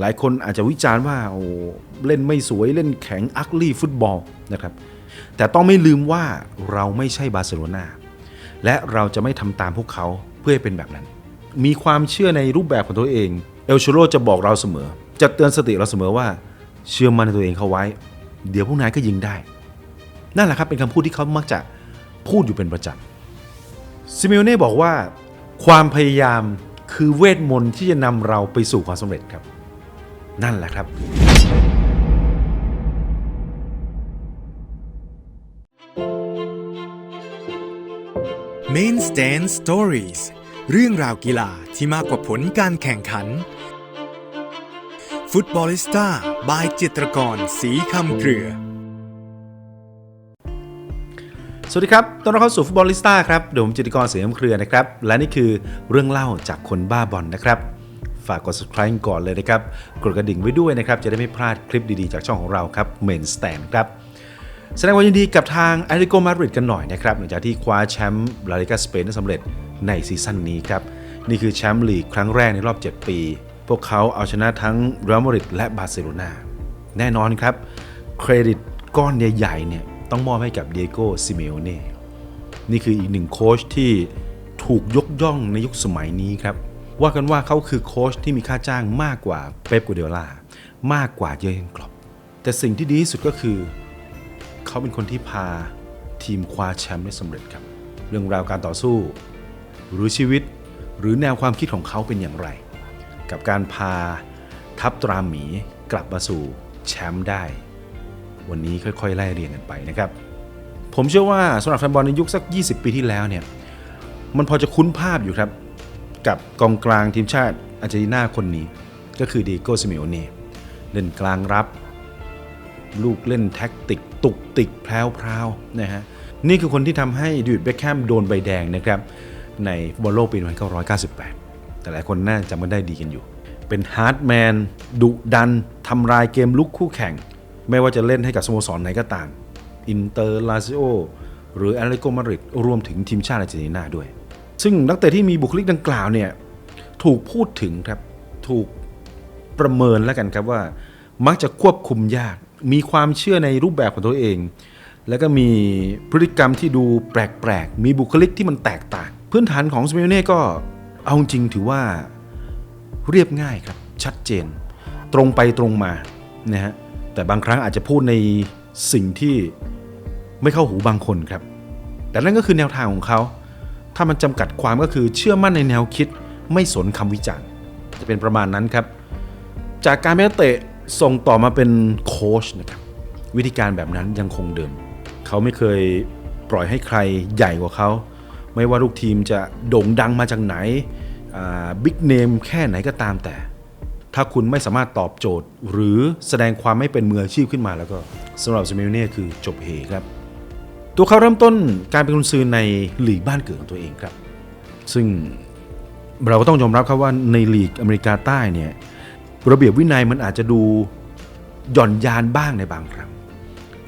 หลายคนอาจจะวิจารณ์ว่าโอ้เล่นไม่สวยเล่นแข็งอักลี่ฟุตบอลนะครับแต่ต้องไม่ลืมว่าเราไม่ใช่บาร์เซโลนาและเราจะไม่ทำตามพวกเขาเพื่อให้เป็นแบบนั้น มีความเชื่อในรูปแบบของตัวเองเอลชโรจะบอกเราเสมอ จะเตือนสติเราเสมอว่า เชื่อมั่นในตัวเองเขาไว้ เดี๋ยวพวกนายก็ยิงได้ นั่นแหละครับเป็นคำพูดที่เขามักจะพูดอยู่เป็นประจำซิเมโอเน่บอกว่า ความพยายามคือเวทมนต์ที่จะนำเราไปสู่ความสำเร็จครับ นั่นแหละครับ Main Stand Stories เรื่องราวกีฬาที่มากกว่าผลการแข่งขัน ฟุตบอลิสต้าบายจิตรกรสีคำเกลือ สวัสดีครับ ต้อนรับเข้าสู่ฟุตบอลลิสต้าครับเดี๋ยวผมจิตรกรเสียงเครือนะครับ และนี่คือเรื่องเล่าจากคนบ้าบอลนะครับ ฝากกด subscribe ก่อนเลยนะครับ กดกระดิ่งไว้ด้วยนะครับ จะได้ไม่พลาดคลิปดีๆ จากช่องของเราครับ Main Stand ครับ แสดงความยินดีกับทางอาริโกมาดริดกันหน่อยนะครับหลังจากที่คว้าแชมป์ลาลิกาสเปนได้สำเร็จในซีซั่นนี้ครับ นี่คือแชมป์ลีกครั้งแรกในรอบ 7 ปี พวกเขาเอาชนะทั้งเรอัลมาดริดและบาร์เซโลนาแน่นอนครับเครดิตก้อนใหญ่ๆเนี่ยต้องมอบให้กับเดียโกซิเมโอเน่นี่คืออีกหนึ่งโค้ชที่ถูกยกย่องในยุคสมัยนี้ครับ ว่ากันว่าเขาคือโค้ชที่มีค่าจ้างมากกว่าเป๊ปกูเดล่ามากกว่าเยอร์เกนคลอปแต่สิ่งที่ดีที่สุดก็คือ เขาเป็นคนที่พาทีมคว้าแชมป์ได้สำเร็จครับ เรื่องราวการต่อสู้ หรือชีวิตหรือแนวความคิดของเขาเป็นอย่างไร กับการพาทัพตราหมีกลับมาสู่แชมป์ได้ วันนี้ค่อยๆ ไล่เรียงกันไปนะครับ ผมเชื่อว่าสำหรับแฟนบอลในยุคสัก 20 ปีที่แล้วเนี่ยมันพอจะคุ้นภาพอยู่ครับ กับกองกลางทีมชาติอาร์เจนตินาคนนี้ ก็คือดีโกซิเมโอเน่เล่นกลางรับ ลูกเล่นแท็กติก ตุกติกแพรวๆนะฮะนี่คือคนที่ทำให้ดิวิดเบคแฮมโดนใบแดงนะครับ ในฟุตบอลโลกปี 1998 แต่หลายคนน่าจำกันได้ดีกันอยู่ เป็นฮาร์ดแมนดุดันทำลายเกมลุกคู่แข่ง ไม่ว่าจะเล่นให้กับสโมสรไหนก็ตามอินเตอร์ลาซิโอหรือแอตเลติโกมาดริดรวมถึงทีมชาติอาร์เจนตินาด้วย ซึ่งนักเตะที่มีบุคลิกดังกล่าวเนี่ยถูกพูดถึงครับถูกประเมินแล้วกันครับว่า มักจะควบคุมยาก มีความเชื่อในรูปแบบของตัวเอง แล้วก็มีพฤติกรรมที่ดูแปลกๆ มีบุคลิกที่มันแตกต่าง พื้นฐานของสเมโอเน่ก็เอาจริงถือว่าเรียบง่ายครับชัดเจน ตรงไปตรงมานะฮะแต่บางครั้งอาจจะพูดในสิ่งที่ไม่เข้าหูบางคนครับ แต่นั่นก็คือแนวทางของเขา ถ้ามันจำกัดความก็คือเชื่อมั่นในแนวคิดไม่สนคำวิจารณ์ จะเป็นประมาณนั้นครับ จากการเป็นนักเตะส่งต่อมาเป็นโค้ชนะครับวิธีการแบบนั้นยังคงเดิม เขาไม่เคยปล่อยให้ใครใหญ่กว่าเขา ไม่ว่าลูกทีมจะโด่งดังมาจากไหนบิ๊กเนมแค่ไหนก็ตามแต่ ถ้าคุณไม่สามารถตอบโจทย์ หรือแสดงความไม่เป็นมืออาชีพขึ้นมาแล้วก็สำหรับซิเมโอเน่คือจบเฮครับ ตัวเขาเริ่มต้นการเป็นกุนซือในหลีกบ้านเกิดของตัวเองครับ ซึ่งเราก็ต้องยอมรับครับว่าในลีกอเมริกาใต้เนี่ยระเบียบวินัยมันอาจจะดูหย่อนยานบ้างในบางครั้ง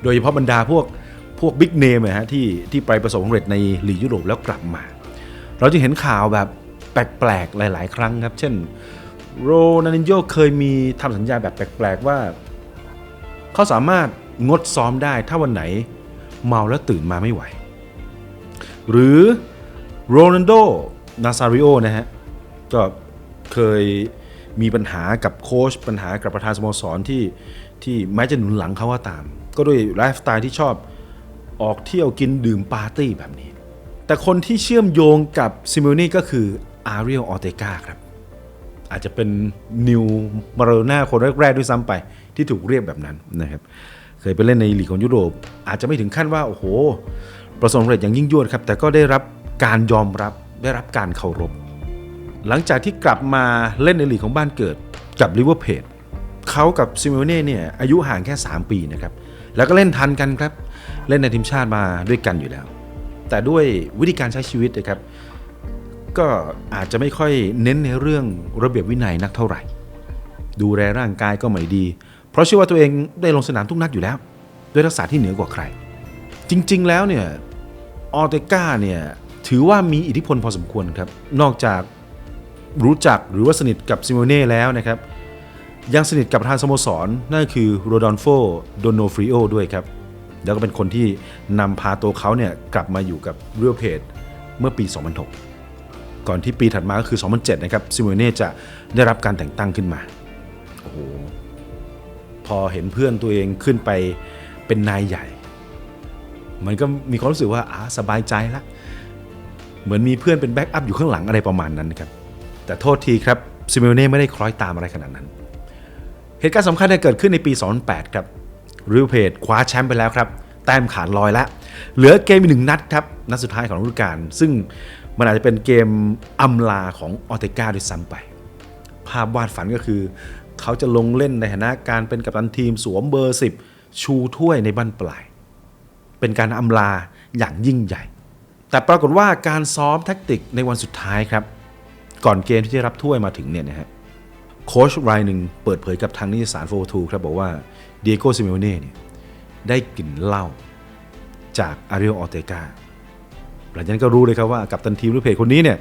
โดยเฉพาะบรรดาพวกพวกบิ๊กเนมฮะที่ที่ไปประสบความสำเร็จในลีกยุโรปแล้วกลับมา เราจะเห็นข่าวแบบแปลกๆหลาย ๆ ครั้งครับ เช่นโรนันโยเคยมีทำสัญญาแบบแปลกๆว่า เขาสามารถงดซ้อมได้ถ้าวันไหน เมาแล้วตื่นมาไม่ไหว หรือโรนัลโดนาซาริโอนะฮะ ก็เคยมีปัญหากับโค้ชปัญหากับประธานสโมสรที่ที่แม้จะหนุนหลังเขาว่าตาม ก็ด้วยไลฟ์สไตล์ที่ชอบออกเที่ยวกินดื่มปาร์ตี้แบบนี้ แต่คนที่เชื่อมโยงกับซิมิโอนี่ก็คืออารี l อออเตกาครับ อาจจะเป็นนิวมาโรนาคนแรกๆด้วยซ้ำไปที่ถูกเรียกแบบนั้นนะครับ เคยไปเล่นในลีกของยุโรป อาจจะไม่ถึงขั้นว่าโอ้โห ประสบความสำเร็จอย่างยิ่งยวดครับ แต่ก็ได้รับการยอมรับได้รับการเคารพ หลังจากที่กลับมาเล่นในลีกของบ้านเกิดกับลิเวอร์เพจเขากับซิมโอเน่เนี่ยอายุห่างแค่ 3 ปีนะครับ แล้วก็เล่นทันกันครับ เล่นในทีมชาติมาด้วยกันอยู่แล้ว แต่ด้วยวิธีการใช้ชีวิตนะครับ ก็อาจจะไม่ค่อยเน้นในเรื่องระเบียบวินัยนักเท่าไหร่ ดูแลร่างกายก็ไม่ดี ราะเชื่อว่าตัวเองได้ลงสนามทุกนัดอยู่แล้ว ด้วยทักษะที่เหนือกว่าใคร จริง ๆ แล้วเนี่ยออเตกาเนี่ยถือว่ามีอิทธิพลพอสมควรครับ นอกจากรู้จักหรือว่าสนิทกับซิโมเน่แล้วนะครับ ยังสนิทกับประธานสโมสร นั่นคือโรดอนโฟโดโนฟริโอด้วยครับ แล้วก็เป็นคนที่นำพาตัวเขาเนี่ยกลับมาอยู่กับเรียลเพจเมื่อปี 2006 ก่อนที่ปีถัดมาก็คือ 2007 นะครับซิโมเน่จะได้รับการแต่งตั้งขึ้นมาโอ้โห พอเห็นเพื่อนตัวเองขึ้นไปเป็นนายใหญ่ มันก็มีความรู้สึกว่าอ่าสบายใจละเหมือนมีเพื่อนเป็นแบ็กอัพอยู่ข้างหลังอะไรประมาณนั้นนะครับแต่โทษทีครับซิโมเน่ไม่ได้คล้อยตามอะไรขนาดนั้น เหตุการณ์สำคัญเนี่ยเกิดขึ้นในปี 2008 ครับริวเพจคว้าแชมป์ไปแล้วครับ แต้มขาดลอยแล้ว เหลือเกมอีกหนึ่งนัดครับ นัดสุดท้ายของฤดูกาลซึ่งมันอาจจะเป็นเกมอำลาของออเตกาด้วยซ้ำไป ภาพวาดฝันก็คือ เขาจะลงเล่นในฐานะการเป็นกัปตันทีมสวมเบอร์ 10 ชูถ้วยในบั้นปลาย เป็นการอำลาอย่างยิ่งใหญ่ แต่ปรากฏว่าการซ้อมแท็กติกในวันสุดท้ายครับ ก่อนเกมที่จะรับถ้วยมาถึงเนี่ยนะฮะโค้ชรายหนึ่งเปิดเผยกับทางนิตยสารโฟทูครับบอกว่าเดียโกซิเมโอเน่เนี่ยได้กลิ่นเหล้าจากอาริโอออเตกาหลังจากนั้นก็รู้เลยครับว่ากับตันทีมลูกเพจคนนี้เนี่ย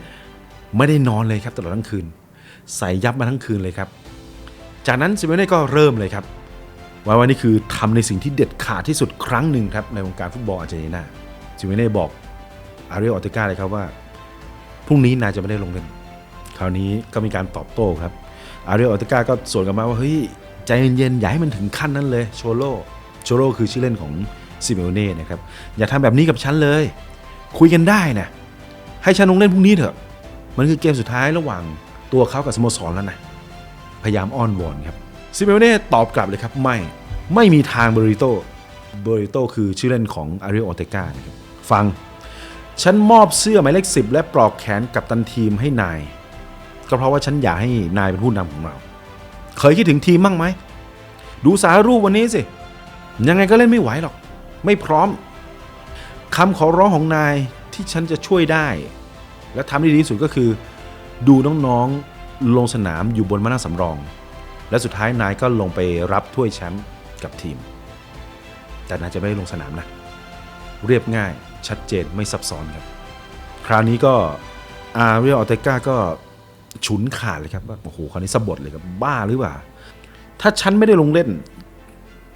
ไม่ได้นอนเลยครับตลอดทั้งคืน ใส่ยับมาทั้งคืนเลยครับ จากนั้นซิเมโอเน่ก็เริ่มเลยครับว่าวันนี้คือทำในสิ่งที่เด็ดขาดที่สุดครั้งหนึ่งครับในวงการฟุตบอลอาร์เจนตินาซิเมโอเน่บอกอาริโอออเตกาเลยครับว่าพรุ่งนี้นายจะไม่ได้ลงเล่นคราวนี้ก็มีการตอบโต้ครับอาริโอออตกาก็สวนกลับมาว่าเฮ้ยใจเย็นๆอย่าให้มันถึงขั้นนั้นเลยโชโลโชโลคือชื่อเล่นของซิเมโอเน่นะครับอย่าทำแบบนี้กับฉันเลย คุยกันได้นะให้ฉันลงเล่นพรุ่งนี้เถอะ มันคือเกมสุดท้ายระหว่างตัวเขากับสโมสรแล้วนะ พยายามอ้อนวอนครับซิเมโอเน่ตอบกลับเลยครับไม่ไม่มีทางเบริโตเบริโตคือชื่อเล่นของอาริโอออตกานะครับฟัง ฉันมอบเสื้อหมายเลขสิบและปลอกแขนกับตันทีมให้นาย ก็เพราะว่าฉันอยากให้นายเป็นผู้นำของเรา เคยคิดถึงทีมบ้างไหม ดูสารรูปวันนี้สิ ยังไงก็เล่นไม่ไหวหรอก ไม่พร้อมคำขอร้องของนายที่ฉันจะช่วยได้ และทำได้ดีที่สุดก็คือ ดูน้องๆ ลงสนามอยู่บนมานั่งสำรอง และสุดท้ายนายก็ลงไปรับถ้วยแชมป์กับทีม แต่นายจะไม่ได้ลงสนามนะ เรียบง่ายชัดเจนไม่ซับซ้อนครับ คราวนี้ก็อาเรียออเตกาก็ฉุนขาดเลยครับว่าโอ้โหคราวนี้สะบดเลยครับบ้าหรือเปล่า ถ้าฉันไม่ได้ลงเล่น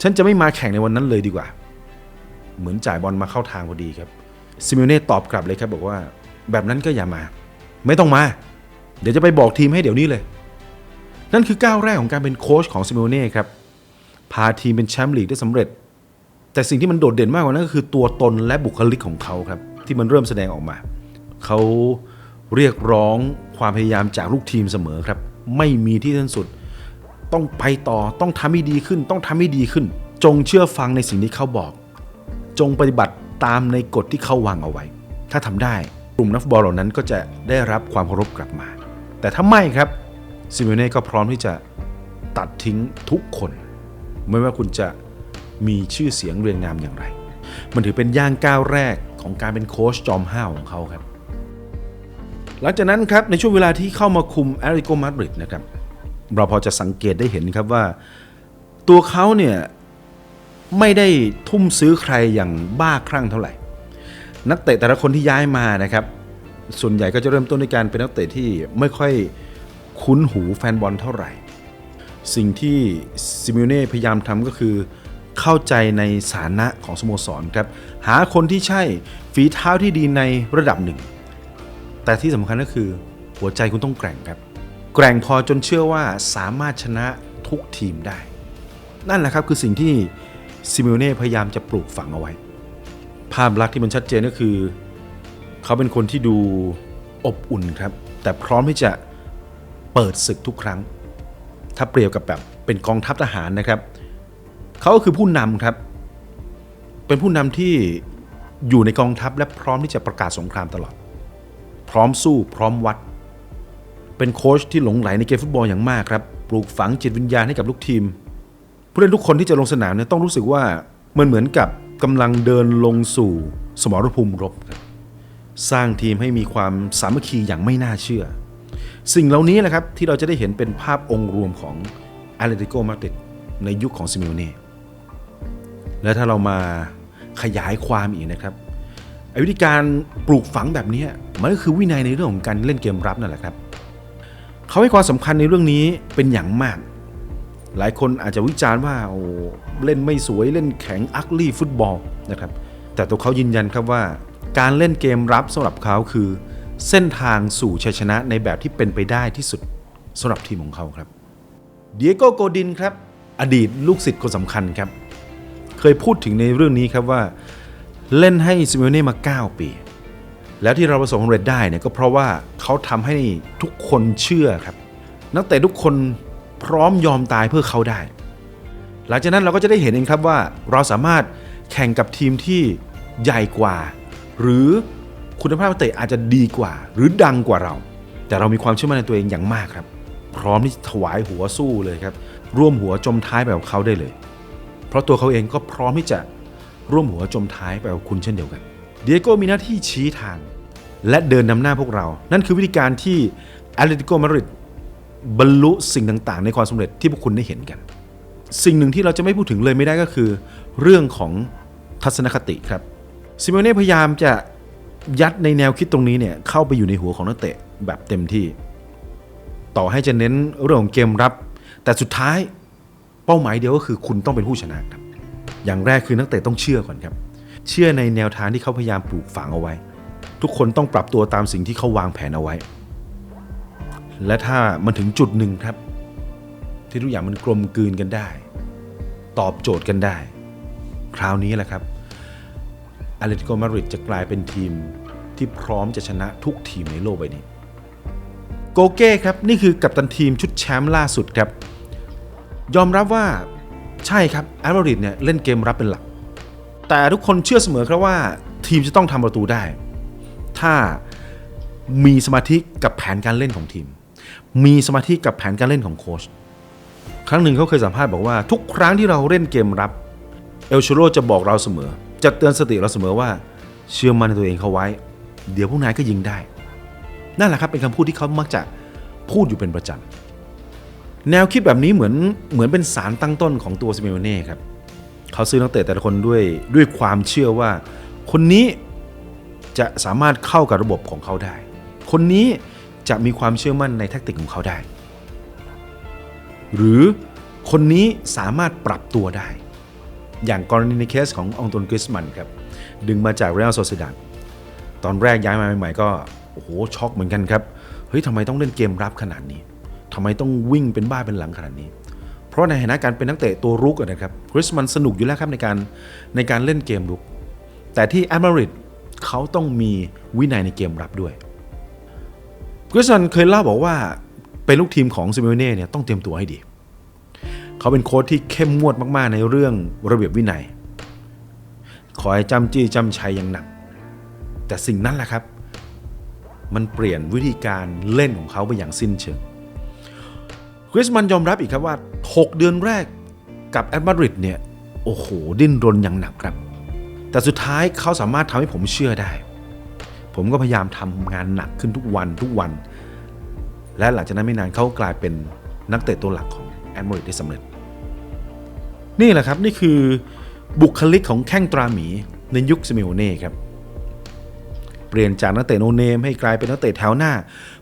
ฉันจะไม่มาแข่งในวันนั้นเลยดีกว่า เหมือนจ่ายบอลมาเข้าทางพอดีครับซิมิเน่ตอบกลับเลยครับบอกว่าแบบนั้นก็อย่ามา ไม่ต้องมา เดี๋ยวจะไปบอกทีมให้เดี๋ยวนี้เลย นั่นคือก้าวแรกของการเป็นโค้ชของซิมิโอเน่ครับ พาทีมเป็นแชมป์ลีกได้สำเร็จ แต่สิ่งที่มันโดดเด่นมากกว่านั้นก็คือตัวตนและบุคลิกของเขาครับ ที่มันเริ่มแสดงออกมา เขาเรียกร้องความพยายามจากลูกทีมเสมอครับ ไม่มีที่สิ้นสุด ต้องไปต่อต้องทำให้ดีขึ้น ต้องทำให้ดีขึ้น จงเชื่อฟังในสิ่งที่เขาบอก จงปฏิบัติตามในกฎที่เขาวางเอาไว้ ถ้าทำได้กลุ่มนักบอลเหล่านั้นก็จะได้รับความเคารพกลับมา แต่ถ้าไม่ครับซิมเน่ก็พร้อมที่จะตัดทิ้งทุกคน ไม่ว่าคุณจะมีชื่อเสียงเรียงนามอย่างไร มันถือเป็นย่างก้าวแรกของการเป็นโค้ชจอมห้าวของเขาครับ หลังจากนั้นครับในช่วงเวลาที่เข้ามาคุมแอริโกมาดริดนะครับ เราพอจะสังเกตได้เห็นครับว่า ตัวเขาเนี่ยไม่ได้ทุ่มซื้อใครอย่างบ้าคลั่งเท่าไหร่ นักเตะแต่ละคนที่ย้ายมานะครับ ส่วนใหญ่ก็จะเริ่มต้นด้วยการเป็นนักเตะที่ไม่ค่อยคุ้นหูแฟนบอลเท่าไหร่ สิ่งที่ซิมิเน่พยายามทำก็คือ เข้าใจในสานะของสโมสรครับ หาคนที่ใช่ฝีเท้าที่ดีในระดับหนึ่ง แต่ที่สำคัญก็คือหัวใจคุณต้องแกร่งครับ แกร่งพอจนเชื่อว่าสามารถชนะทุกทีมได้ นั่นแหละครับคือสิ่งที่ซิมิเน่พยายามจะปลูกฝังเอาไว้ ภาพลักษณ์ที่มันชัดเจนก็คือ เขาเป็นคนที่ดูอบอุ่นครับ แต่พร้อมที่จะเปิดศึกทุกครั้ง ถ้าเปรียบกับแบบเป็นกองทัพทหารนะครับ เขาก็คือผู้นำครับ เป็นผู้นำที่อยู่ในกองทัพและพร้อมที่จะประกาศสงครามตลอด พร้อมสู้พร้อมวัด เป็นโค้ชที่หลงไหลในเกมฟุตบอลอย่างมากครับ ปลูกฝังจิตวิญญาณให้กับลูกทีม ผู้เล่นทุกคนที่จะลงสนามเนี่ยต้องรู้สึกว่ามันเหมือนกับกำลังเดินลงสู่สมรภูมิรบครับ สร้างทีมให้มีความสามัคคีอย่างไม่น่าเชื่อ สิ่งเหล่านี้แหละครับที่เราจะได้เห็นเป็นภาพองค์รวมของอาเลติโกมาดริดในยุคของซิมิโอเน่และถ้าเรามาขยายความอีกนะครับวิธีการปลูกฝังแบบนี้มันก็คือวินัยในเรื่องของการเล่นเกมรับนั่นแหละครับเขาให้ความสำคัญในเรื่องนี้เป็นอย่างมาก หลายคนอาจจะวิจารณ์ว่าโอ้เล่นไม่สวยเล่นแข็งอักลี่ฟุตบอลนะครับแต่ตัวเขายืนยันครับว่า การเล่นเกมรับสำหรับเขาคือ เส้นทางสู่ชัยชนะในแบบที่เป็นไปได้ที่สุดสำหรับทีมของเขาครับเดียโกโกดินครับ อดีตลูกศิษย์คนสำคัญครับ เคยพูดถึงในเรื่องนี้ครับว่าเล่นให้ซิเมเน่มา 9 ปี แล้วที่เราประสบความสำเร็จได้เนี่ยก็เพราะว่าเขาทำให้ทุกคนเชื่อครับ นักเตะทุกคนพร้อมยอมตายเพื่อเขาได้ หลังจากนั้นเราก็จะได้เห็นเองครับว่าเราสามารถแข่งกับทีมที่ใหญ่กว่า หรือคุณภาพนักเตะอาจจะดีกว่า หรือดังกว่าเรา แต่เรามีความเชื่อมั่นในตัวเองอย่างมากครับ พร้อมที่จะถวายหัวสู้เลยครับ ร่วมหัวจมท้ายแบบเขาได้เลย เพราะตัวเขาเองก็พร้อมที่จะร่วมหัวจมท้ายไปกับคุณเช่นเดียวกันเดียโก้มีหน้าที่ชี้ทาง และเดินนำหน้าพวกเรา นั่นคือวิธีการที่แอตเลติโกมาดริดบรรลุสิ่งต่างๆ ในความสำเร็จที่พวกคุณได้เห็นกัน สิ่งหนึ่งที่เราจะไม่พูดถึงเลยไม่ได้ก็คือ เรื่องของทัศนคติครับ ซิโมเน่พยายามจะยัดในแนวคิดตรงนี้เนี่ยเข้าไปอยู่ในหัวของนักเตะแบบเต็มที่ ต่อให้จะเน้นเรื่องของเกมรับ แต่สุดท้ายเป้าหมายเดียวก็คือคุณต้องเป็นผู้ชนะครับอย่างแรกคือนักเตะต้องเชื่อก่อนครับ เชื่อในแนวทางที่เขาพยายามปลูกฝังเอาไว้ ทุกคนต้องปรับตัวตามสิ่งที่เขาวางแผนเอาไว้ และถ้ามันถึงจุดหนึ่งครับ ที่ทุกอย่างมันกลมกลืนกันได้ ตอบโจทย์กันได้ คราวนี้แหละครับ อาเลติโกมาดริดจะกลายเป็นทีมที่พร้อมจะชนะทุกทีมในโลกใบนี้ โกเก้ครับ นี่คือกัปตันทีมชุดแชมป์ล่าสุดครับ ยอมรับว่าใช่ครับแอตมาดริดเนี่ยเล่นเกมรับเป็นหลัก แต่ทุกคนเชื่อเสมอครับว่าทีมจะต้องทำประตูได้ ถ้ามีสมาธิกับแผนการเล่นของทีม มีสมาธิกับแผนการเล่นของโค้ชครั้งหนึ่งเขาเคยสัมภาษณ์บอกว่าทุกครั้งที่เราเล่นเกมรับ เอลชูโรจะบอกเราเสมอ จะเตือนสติเราเสมอว่า เชื่อมั่นในตัวเองเขาไว้ เดี๋ยวพวกนายก็ยิงได้ นั่นแหละครับเป็นคำพูดที่เขามักจะพูดอยู่เป็นประจำแนวคิดแบบนี้เหมือนเหมือนเป็นสารตั้งต้นของตัวซิเมโอเน่ครับเขาซื้อนักเตะแต่ละคนด้วยด้วยความเชื่อว่า คนนี้จะสามารถเข้ากับระบบของเขาได้ คนนี้จะมีความเชื่อมั่นในแทคติกของเขาได้ หรือคนนี้สามารถปรับตัวได้ อย่างกรณีในเคสขององตวนกริสมันครับ ดึงมาจากเรอัลโซเซดัดตอนแรกย้ายมาใหม่ๆก็ โอ้โห ช็อกเหมือนกันครับ เฮ้ยทำไมต้องเล่นเกมรับขนาดนี้ทำไมต้องวิ่งเป็นบ้าเป็นหลังขนาดนี้ เพราะในฐานะการเป็นนักเตะตัวรุกนะครับคริสมันสนุกอยู่แล้วครับในการในการเล่นเกมรุก แต่ที่แอมริดเขาต้องมีวินัยในเกมรับด้วยคริสมันเคยเล่าบอกว่าเป็นลูกทีมของซิเมเน่เนี่ยต้องเตรียมตัวให้ดี เขาเป็นโค้ชที่เข้มงวดมากๆ ในเรื่องระเบียบวินัยคอยจำจี้จำชัยอย่างหนัก แต่สิ่งนั้นแหละครับ มันเปลี่ยนวิธีการเล่นของเขาไปอย่างสิ้นเชิงคริสมันยอมรับอีกครับว่า 6 เดือนแรกกับแอตมาดริดเนี่ย โอ้โห ดิ้นรนอย่างหนักครับ แต่สุดท้ายเขาสามารถทำให้ผมเชื่อได้ ผมก็พยายามทำงานหนักขึ้นทุกวันทุกวัน และหลังจากนั้นไม่นานเขากลายเป็นนักเตะตัวหลักของ แอตมาดริดได้สำเร็จ นี่แหละครับนี่คือบุคลิกของแข้งตราหมีในยุคซิเมโอเน่ครับเปลี่ยนจากนักเตะโนเนมให้กลายเป็นนักเตะแถวหน้า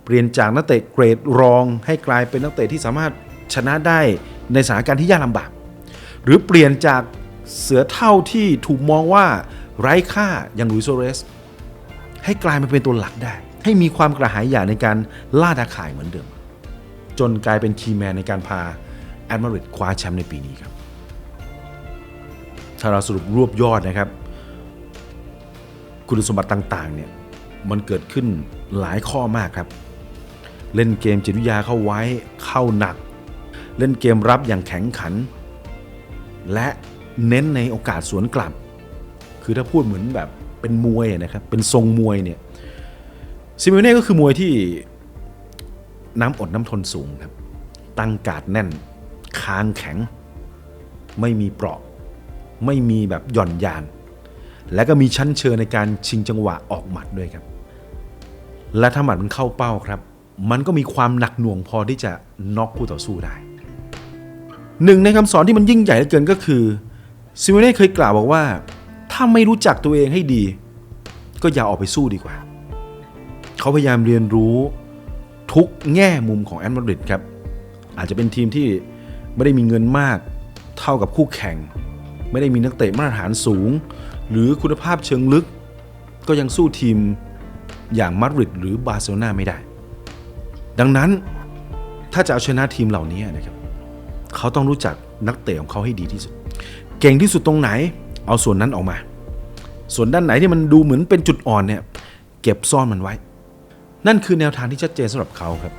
เปลี่ยนจากนักเตะเกรดรอง ให้กลายเป็นนักเตะที่สามารถชนะได้ในสถานการณ์ที่ยากลำบาก หรือเปลี่ยนจากเสือเท่าที่ถูกมองว่าไร้ค่าอย่างลุยโซเรส ให้กลายมาเป็นตัวหลักได้ ให้มีความกระหายอยากในการล่าตาข่ายเหมือนเดิม จนกลายเป็นคีแมนในการพา แอดมาริดคว้าแชมป์ในปีนี้ครับ ถ้าเราสรุปรวบยอดนะครับ คุณสมบัติต่างๆเนี่ยมันเกิดขึ้นหลายข้อมากครับ เล่นเกมจิตวิทยาเข้าไว้เข้าหนัก เล่นเกมรับอย่างแข็งขัน และเน้นในโอกาสสวนกลับ คือถ้าพูดเหมือนแบบเป็นมวยนะครับ เป็นทรงมวยเนี่ยซิมิเน่ก็คือมวยที่น้ำอดน้ำทนสูงครับ ตั้งกาดแน่น คางแข็ง ไม่มีเปราะ ไม่มีแบบหย่อนยาน และก็มีชั้นเชิงในการชิงจังหวะออกหมัดด้วยครับ และถ้าหมัดมันเข้าเป้าครับ มันก็มีความหนักหน่วงพอที่จะน็อกคู่ต่อสู้ได้หนึ่งในคำสอนที่มันยิ่งใหญ่เหลือเกินก็คือซิมเน่เคยกล่าวบอกว่า ถ้าไม่รู้จักตัวเองให้ดี ก็อย่าออกไปสู้ดีกว่า เขาพยายามเรียนรู้ทุกแง่มุมของแอนมาดริดครับ อาจจะเป็นทีมที่ ไม่ได้มีเงินมากเท่ากับคู่แข่ง ไม่ได้มีนักเตะมาตรฐานสูง หรือคุณภาพเชิงลึก ก็ยังสู้ทีมอย่างมาดริดหรือบาร์เซโลนาไม่ได้ ดังนั้นถ้าจะเอาชนะทีมเหล่านี้นะครับเขาต้องรู้จักนักเตะของเขาให้ดีที่สุด เก่งที่สุดตรงไหน เอาส่วนนั้นออกมา ส่วนด้านไหนที่มันดูเหมือนเป็นจุดอ่อนเนี่ยเก็บซ่อนมันไว้ นั่นคือแนวทางที่ชัดเจนสำหรับเขาครับ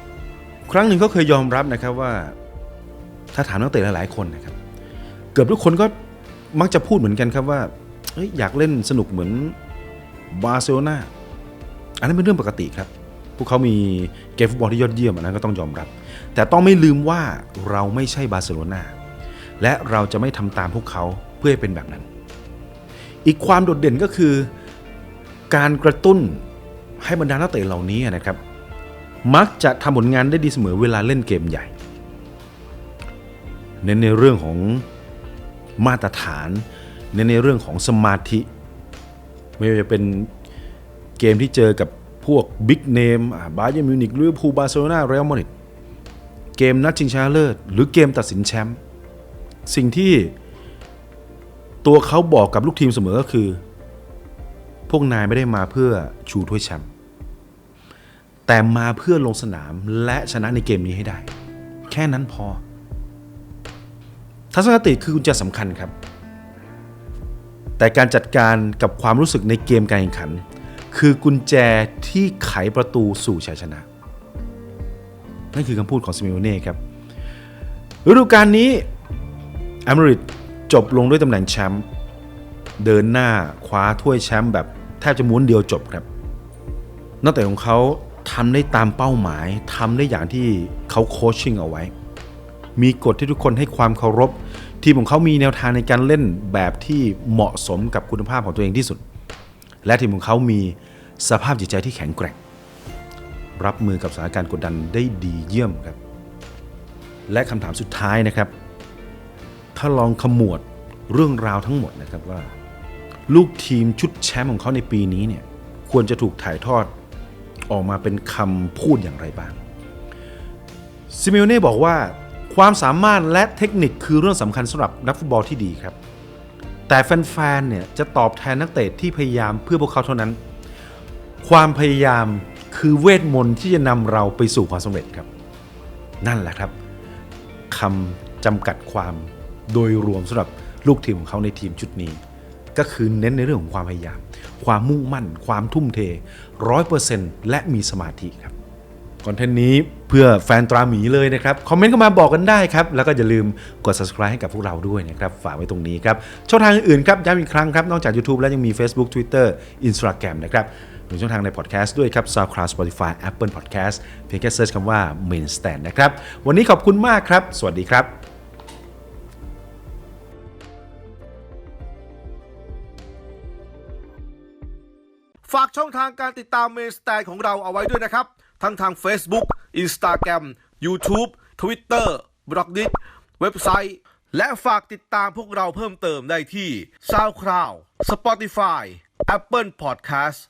ครั้งหนึ่งเขาเคยยอมรับนะครับว่า ถ้าถามนักเตะหลายๆคนนะครับ เกือบทุกคนก็มักจะพูดเหมือนกันครับว่าเอ้ยอยากเล่นสนุกเหมือนบาร์เซโลนาอันนั้นเป็นเรื่องปกติครับ พวกเขามีเกมฟุตบอลที่ยอดเยี่ยมอันนั้นก็ต้องยอมรับ แต่ต้องไม่ลืมว่าเราไม่ใช่บาร์เซโลนาและเราจะไม่ทำตามพวกเขาเพื่อให้เป็นแบบนั้น อีกความโดดเด่นก็คือ การกระตุ้นให้บรรดานักเตะเหล่านี้นะครับ มักจะทำผลงานได้ดีเสมอเวลาเล่นเกมใหญ่ เน้นในเรื่องของมาตรฐาน เน้นในเรื่องของสมาธิ ไม่ว่าจะเป็นเกมที่เจอกับพวกบิ๊กเนมบาเยอร์มิวนิกลิเวอร์พูลบาร์เซโลนาเรอัลมาดริดเกมนัดชิงชนะเลิศหรือเกมตัดสินแชมป์สิ่งที่ตัวเขาบอกกับลูกทีมเสมอก็คือ พวกนายไม่ได้มาเพื่อชูถ้วยแชมป์แต่มาเพื่อลงสนามและชนะในเกมนี้ให้ได้ แค่นั้นพอ ทัศนคติคือกุญแจสำคัญครับ แต่การจัดการกับความรู้สึกในเกมการแข่งขัน คือกุญแจที่ไขประตูสู่ชัยชนะ นั่นคือคำพูดของซิเมโอเน่ครับฤดูกาลนี้อเมริดจบลงด้วยตำแหน่งแชมป์เดินหน้าคว้าถ้วยแชมป์แบบแทบจะม้วนเดียวจบครับ นักเตะของเขาทำได้ตามเป้าหมายทำได้อย่างที่เขาโคชชิ่งเอาไว้ มีกฎที่ทุกคนให้ความเคารพ ทีมของเขามีแนวทางในการเล่นแบบที่เหมาะสมกับคุณภาพของตัวเองที่สุด และทีมของเขามีสภาพจิตใจที่แข็งแกร่ง รับมือกับสถานการณ์กดดันได้ดีเยี่ยมครับ และคำถามสุดท้ายนะครับ ถ้าลองขมวดเรื่องราวทั้งหมดนะครับว่า ลูกทีมชุดแชมป์ของเขาในปีนี้เนี่ยควรจะถูกถ่ายทอดออกมาเป็นคำพูดอย่างไรบ้างซิเมโอเน่บอกว่า ความสามารถและเทคนิคคือเรื่องสำคัญสำหรับนักฟุตบอลที่ดีครับ แต่แฟนๆเนี่ยจะตอบแทนนักเตะที่พยายามเพื่อพวกเขาเท่านั้น ความพยายามคือเวทมนต์ที่จะนำเราไปสู่ความสำเร็จครับ นั่นแหละครับคำจำกัดความโดยรวมสำหรับลูกทีมของเขาในทีมชุดนี้ ก็คือเน้นในเรื่องของความพยายาม ความมุ่งมั่น ความทุ่มเทร้อยเปอร์เซ็นต์และมีสมาธิครับ คอนเทนต์นี้เพื่อแฟนตราหมีเลยนะครับ คอมเมนต์เข้ามาบอกกันได้ครับ แล้วก็อย่าลืมกด subscribe ให้กับพวกเราด้วยนะครับ ฝากไว้ตรงนี้ครับ ช่องทางอื่นๆครับ ย้ำอีกครั้งครับ นอกจาก YouTube แล้วยังมี Facebook Twitter Instagram นะครับหรือช่องทางใน podcast ด้วยครับ SoundCloud Spotify Apple Podcast เพียงแค่เซิร์ชคำว่า Main Stand นะครับ วันนี้ขอบคุณมากครับ สวัสดีครับฝากช่องทางการติดตามเมนสแตนของเราเอาไว้ด้วยนะครับ ทั้งทาง Facebook Instagram YouTube Twitter b l o g d i t เว็บไซต์ และฝากติดตามพวกเราเพิ่มเติมได้ที่ SoundCloud Spotify Apple Podcast